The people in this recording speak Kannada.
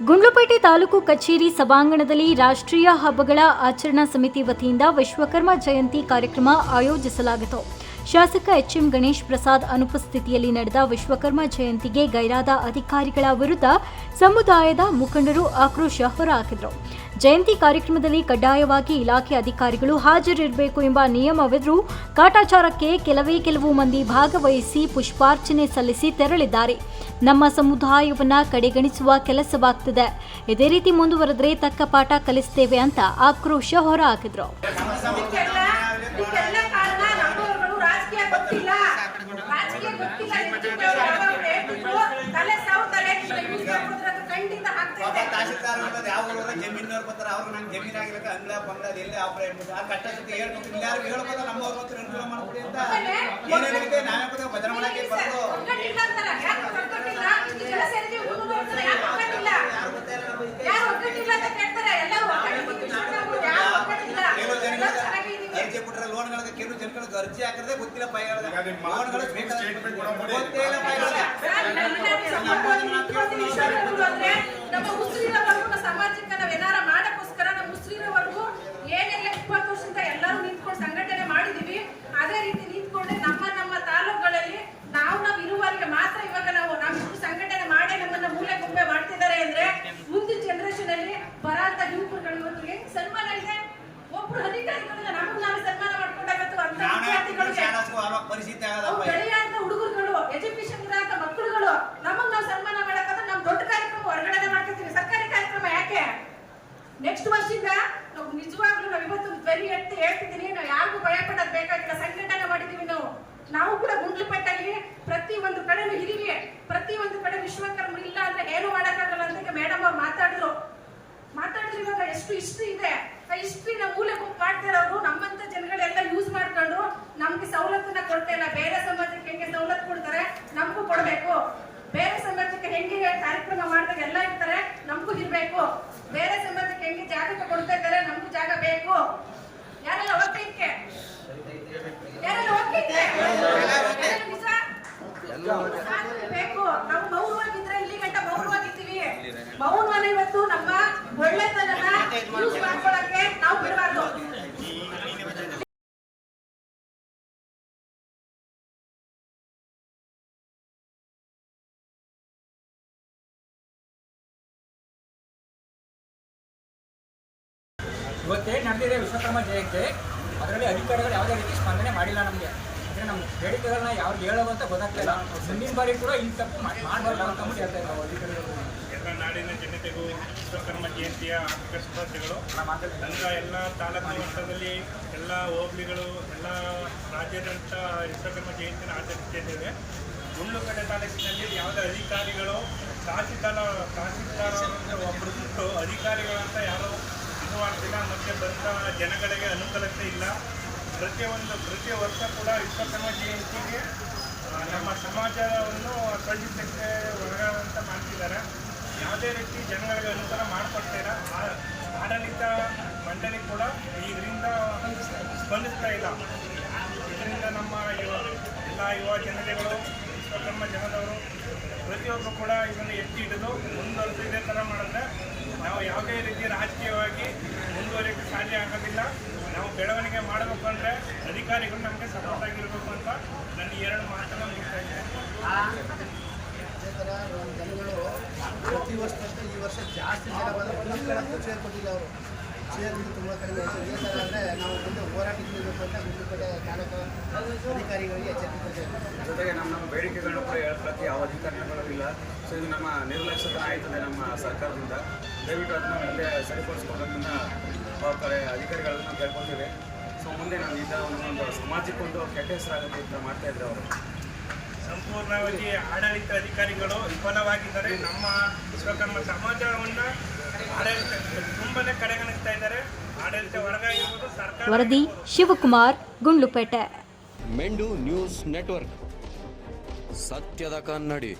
ಗುಂಡ್ಲುಪೇಟೆ ತಾಲೂಕು ಕಚೇರಿ ಸಭಾಂಗಣದಲ್ಲಿ ರಾಷ್ಟ್ರೀಯ ಹಬ್ಬಗಳ ಆಚರಣಾ ಸಮಿತಿ ವತಿಯಿಂದ ವಿಶ್ವಕರ್ಮ ಜಯಂತಿ ಕಾರ್ಯಕ್ರಮ ಆಯೋಜಿಸಲಾಗಿತ್ತು. ಶಾಸಕ ಎಚ್ಎಂ ಗಣೇಶ್ ಪ್ರಸಾದ್ ಅನುಪಸ್ಥಿತಿಯಲ್ಲಿ ನಡೆದ ವಿಶ್ವಕರ್ಮ ಜಯಂತಿಗೆ ಗೈರಾದ ಅಧಿಕಾರಿಗಳ ವಿರುದ್ಧ ಸಮುದಾಯದ ಮುಖಂಡರು ಆಕ್ರೋಶ ಹೊರಹಾಕಿದರು. ಜಯಂತಿ ಕಾರ್ಯಕ್ರಮದಲ್ಲಿ ಕಡ್ಡಾಯವಾಗಿ ಇಲಾಖೆ ಅಧಿಕಾರಿಗಳು ಹಾಜರಿರಬೇಕು ಎಂಬ ನಿಯಮವಿದ್ರೂ ಕಾಟಾಚಾರಕ್ಕೆ ಕೆಲವೇ ಕೆಲವು ಮಂದಿ ಭಾಗವಹಿಸಿ ಪುಷ್ಪಾರ್ಚನೆ ಸಲ್ಲಿಸಿ ತೆರಳಿದ್ದಾರೆ. ನಮ್ಮ ಸಮುದಾಯವನ್ನು ಕಡೆಗಣಿಸುವ ಕೆಲಸವಾಗ್ತದೆ. ಇದೇ ರೀತಿ ಮುಂದುವರೆದ್ರೆ ತಕ್ಕ ಪಾಠ ಕಲಿಸ್ತೇವೆ ಅಂತ ಆಕ್ರೋಶ ಹೊರಹಾಕಿದ್ರು. ಜಮೀನವ್ರು ನಂಗೆ ಜಮೀನ್ ಆಗಿರಕ್ಕೆ ಅಂಗ್ಲ ಆಪರೇಟ್ ಆ ಕಟ್ಟ ಹೇಳ್ಬೇಕು ಇಲ್ಲಾರು ಹೇಳ್ಬೋದ ನಮ್ಮವ್ರ ಅನುಕೂಲ ಮಾಡ್ಕೊಡಿ ಅಂತ ಅರ್ಜಿ ಹಾಕಿದ್ರೆ ಗೊತ್ತಿಲ್ಲ ಪೈಗಳಿಗೆ ಅದೇ ಮಾತು ಲೋನ್ಗಳು statement ಕೊಡೋ ಮಾಡಿ. ಗೊತ್ತೇ ಇಲ್ಲ ಪೈಗಳಿಗೆ ಸರ್, ನನ್ನ ಸಂಪೂರ್ಣವಾಗಿ ನಿಂತ್ಕೊಳ್ತೀನಿ ವಿಷಯಗಳು ಅಂದ್ರೆ ನಮ್ಮ ಮುಸ್ಲಿಮರವರೆಗೂ ಸಮಾಜಕ್ಕೆ ನಾವ್ ಏನಾರ ಮಾಡಕ್ಕೋಸ್ಕರ ನಮ್ಮ ಮುಸ್ಲಿಮರವರೆಗೂ ಏನೆಲ್ಲ ಇಪ್ಪತ್ತು ವರ್ಷದಿಂದ ಎಲ್ಲರೂ ನಿಂತ್ಕೊಂಡು ಸಂಘಟನೆ ಮಾಡಿದೀವಿ ಅದೇ ರೀತಿ ನಿಂತ್ಕೊಂಡ್ರೆ ನಮ್ಮ ನಮ್ಮ ತಾಲೂಕುಗಳಲ್ಲಿ ನಾವು ನಾವು ಇರುವವರೆಗೆ ಮಾತ್ರ ಇವಾಗ ನಾವು ನಾವು ಇಷ್ಟು ಸಂಘಟನೆ ಮಾಡಿ ನಮ್ಮನ್ನ ಮೂಲೆ ಗುಂಪೆ ಮಾಡ್ತಿದ್ದಾರೆ ಅಂದ್ರೆ ಮುಂದಿನ ಜನರೇಷನ್ ಅಲ್ಲಿ ಬರಾಂತ ಯುವಕರುಗಳು ಇವತ್ತು ಹೆಂಗ್ ಸನ್ಮಾನ ಇದೆ ಒಬ್ರು ಅಧಿಕಾರಿಗಳಿಂದ ನಮಗ್ ನಾವು ಸನ್ಮಾನ ಮಾಡ್ಕೊಂಡಾಗತ್ತು ಅಂತ ನಾನೇ ವಿದ್ಯಾರ್ಥಿಗಳಿಗೆ ಶಾಲಾಸ್ಗೂ ಆವಾಗ ಪರಿಸ್ಥಿತಿ ಆಗದಪ್ಪ ಹುಡುಗರುಗಳು ಎಜುಕೇಶನ್ ಇರೋಂಥ ಮಕ್ಕಳುಗಳು ನಮಗ್ ನಾವು ಸನ್ಮಾನ ಮಾಡಕಂದ್ರೆ ನಮ್ ದೊಡ್ಡ ಕಾರ್ಯಕ್ರಮ ಹೊರಗಡೆ ಮಾಡ್ತಿರ್ತೀವಿ ಸರ್ಕಾರಿ ಕಾರ್ಯಕ್ರಮ ಯಾಕೆ? ನೆಕ್ಸ್ಟ್ ವರ್ಷದಿಂದ ನಾವು ನಿಜವಾಗ್ಲೂ ನಾವು ಇವತ್ತು ಧ್ವನಿ ಎತ್ತಿ ಹೇಳ್ತಿದ್ದೀನಿ. ನಾವು ಯಾರಿಗೂ ಭಯ ಪಡೋದ್ ಬೇಕಾಗಿಲ್ಲ. ಸಂಘಟನೆ ಮಾಡಿದೀವಿ ನಾವು. ನಾವು ಕೂಡ ಗುಂಡ್ಲುಪೇಟಲ್ಲಿ ಪ್ರತಿ ಒಂದು ಕಡೆನೂ ಹಿರಿವಿ ಪ್ರತಿ ಒಂದು ಕಡೆ ವಿಶ್ವಕರ್ಮ ಇಲ್ಲ ಅಂದ್ರೆ ಏನು ಮಾಡಕ್ಕಾಗಲ್ಲ ಅಂತ ಮೇಡಮ್ ಅವ್ರು ಮಾತಾಡಿದ್ರು. ಮಾತಾಡಿದ್ರು ಇವಾಗ ಎಷ್ಟು ಹಿಸ್ಟ್ರಿ ಇದೆ. ಆ ಹಿಸ್ಟ್ರಿನ ಮೂಲೆ ಗುಂಪು ಇವತ್ತೇ ನಡೆದಿದೆ ವಿಶ್ವಕರ್ಮ ಜಯಂತಿ. ಅದರಲ್ಲಿ ಅಧಿಕಾರಿಗಳು ಯಾವುದೇ ರೀತಿ ಸ್ಪಂದನೆ ಮಾಡಿಲ್ಲ ನಮಗೆ. ಅಂದರೆ ನಮ್ಮ ಬೇಡಿಕೆಗಳನ್ನ ಯಾರು ಹೇಳೋದು ಅಂತ ಗೊತ್ತಾಗ್ತಿಲ್ಲ. ಮುಂದಿನ ಬಾರಿ ಕೂಡ ಈ ತಪ್ಪು ಮಾಡಬಾರ್ದು ಅಂತ ಮುಂದೆ ಹೇಳ್ತಾ ಇದ್ದಾರೆ. ಅಧಿಕಾರಿಗಳು ಎಲ್ಲ ನಾಡಿನ ಜನತೆಗೂ ವಿಶ್ವಕರ್ಮ ಜಯಂತಿಯ ಆರ್ಥಿಕ ಶುಭಾಶಯಗಳು. ಮಾತಲ್ಲಿ ಎಲ್ಲ ತಾಲೂಕು ಮಟ್ಟದಲ್ಲಿ ಎಲ್ಲ ಹೋಬಳಿಗಳು ಎಲ್ಲ ರಾಜ್ಯಾದ್ಯಂತ ವಿಶ್ವಕರ್ಮ ಜಯಂತಿನ ಆಚರಿಸ್ತಿದ್ದೇವೆ ಕಡೆ ತಾಲೂಕಿನಲ್ಲಿ ಯಾವುದೇ ಅಧಿಕಾರಿಗಳು ತಹಸೀಲ್ದಾರ ತಹಸೀಲ್ದಾರ್ ಒಬ್ಬರು ಬಿಟ್ಟು ಅಧಿಕಾರಿಗಳಂತ ಯಾರು ಮಾಡ್ತಿಲ್ಲ ಮತ್ತು ಬಂದ ಜನಗಳಿಗೆ ಅನುಕೂಲತೆ ಇಲ್ಲ. ಪ್ರತಿಯೊಂದು ಪ್ರತಿ ವರ್ಷ ಕೂಡ ವಿಶ್ವಕರ್ಮ ಜಯಂತಿಗೆ ನಮ್ಮ ಸಮಾಜವನ್ನು ಕಳುಹಿಸಕ್ಕೆ ಒಳಗಾದಂತ ಮಾಡ್ತಿದ್ದಾರೆ. ಯಾವುದೇ ರೀತಿ ಜನಗಳಿಗೆ ಅನುಕೂಲ ಮಾಡಿಕೊಡ್ತೀರ ಆಡಳಿತ ಮಂಡಳಿ ಕೂಡ ಇದರಿಂದ ಸ್ಪಂದಿಸ್ತಾ ಇಲ್ಲ. ಇದರಿಂದ ನಮ್ಮ ಯುವ, ಎಲ್ಲ ಯುವ ಜನತೆಗಳು ವಿಶ್ವಕರ್ಮ ಜನದವರು, ಪ್ರತಿಯೊಬ್ಬರು ಕೂಡ ಇದನ್ನು ಎತ್ತಿ ಹಿಡಿದು ಮುಂದುವರೆದು ಇದೇ ಥರ ಮಾಡಿದ್ರೆ ನಾವು ಯಾವುದೇ ರೀತಿ ರಾಜಕೀಯವಾಗಿ ಮುಂದುವರಿಯಕ್ಕೆ ಸಾಧ್ಯ ಆಗೋದಿಲ್ಲ ನಾವು ಬೆಳವಣಿಗೆ ಮಾಡಬೇಕು ಅಂದರೆ ಅಧಿಕಾರಿಗಳು ನಮಗೆ ಸಪೋರ್ಟ್ ಆಗಿರಬೇಕು ಅಂತ ನನ್ನ ಎರಡು ಮಾತನ್ನು ಥರ ಜನಗಳು ಪ್ರತಿ ವರ್ಷದಂತೆ ಈ ವರ್ಷ ಜಾಸ್ತಿ ಜನ ಬಂದು ಒಂದೊಂದು ಚೇರ್ ಕೊಟ್ಟಿಲ್ಲ ಅವರು ಚೇರ್ ತುಂಬ ಕಡಿಮೆ ಇದೇ ಥರ ಅಂದರೆ ನಾವು ಮುಂದೆ ಹೋರಾಟ ನಿಲ್ಲಬೇಕು ಅಂತ ಮುಂದೆ ಕಡೆ ತಾಲೂಕು ಅಧಿಕಾರಿಗಳಿಗೆ ಎಚ್ಚರಿಕೆ ಜೊತೆಗೆ ನಮ್ಮ ನಮ್ಮ ಬೇಡಿಕೆಗಳನ್ನು ಕೂಡ ಹೇಳ್ಕೊಳ್ಳಿ ಯಾವ ಅಧಿಕಾರಿಗಳು ಸೊ ಇದು ನಮ್ಮ ನಿರ್ಲಕ್ಷ್ಯತನ ಆಯ್ತದೆ ನಮ್ಮ ಸರ್ಕಾರದಿಂದ. ದಯವಿಟ್ಟು ಅದನ್ನ ಮುಂದೆ ಕಡೆ ಅಧಿಕಾರಿಗಳನ್ನ ಸೊ ಮುಂದೆ ನಾವು ಇದ್ದ ಒಂದು ಸಮಾಜಕ್ಕೊಂದು ಕೆಟ್ಟ ಹೆಸರಾಗುತ್ತೆ ಅಂತ ಮಾಡ್ತಾ ಇದ್ರು ಅವರು. ಸಂಪೂರ್ಣವಾಗಿ ಆಡಳಿತ ಅಧಿಕಾರಿಗಳು ವಿಫಲವಾಗಿದ್ದಾರೆ. ನಮ್ಮ ವಿಶ್ವಕರ್ಮ ಸಮಾಜವನ್ನು ಆಡಳಿತ ತುಂಬನೇ ಕಡೆಗಣಿಸ್ತಾ ಇದ್ದಾರೆ. ಆಡಳಿತ ಹೊರಗಾಗಿರ್ಬೋದು ಸರ್ಕಾರ ವರದಿ ಶಿವಕುಮಾರ್ ಗುಂಡ್ಲುಪೇಟೆ. ಮೆಂಡು ನ್ಯೂಸ್ ನೆಟ್ವರ್ಕ್. ಸತ್ಯದ ಕನ್ನಡಿ.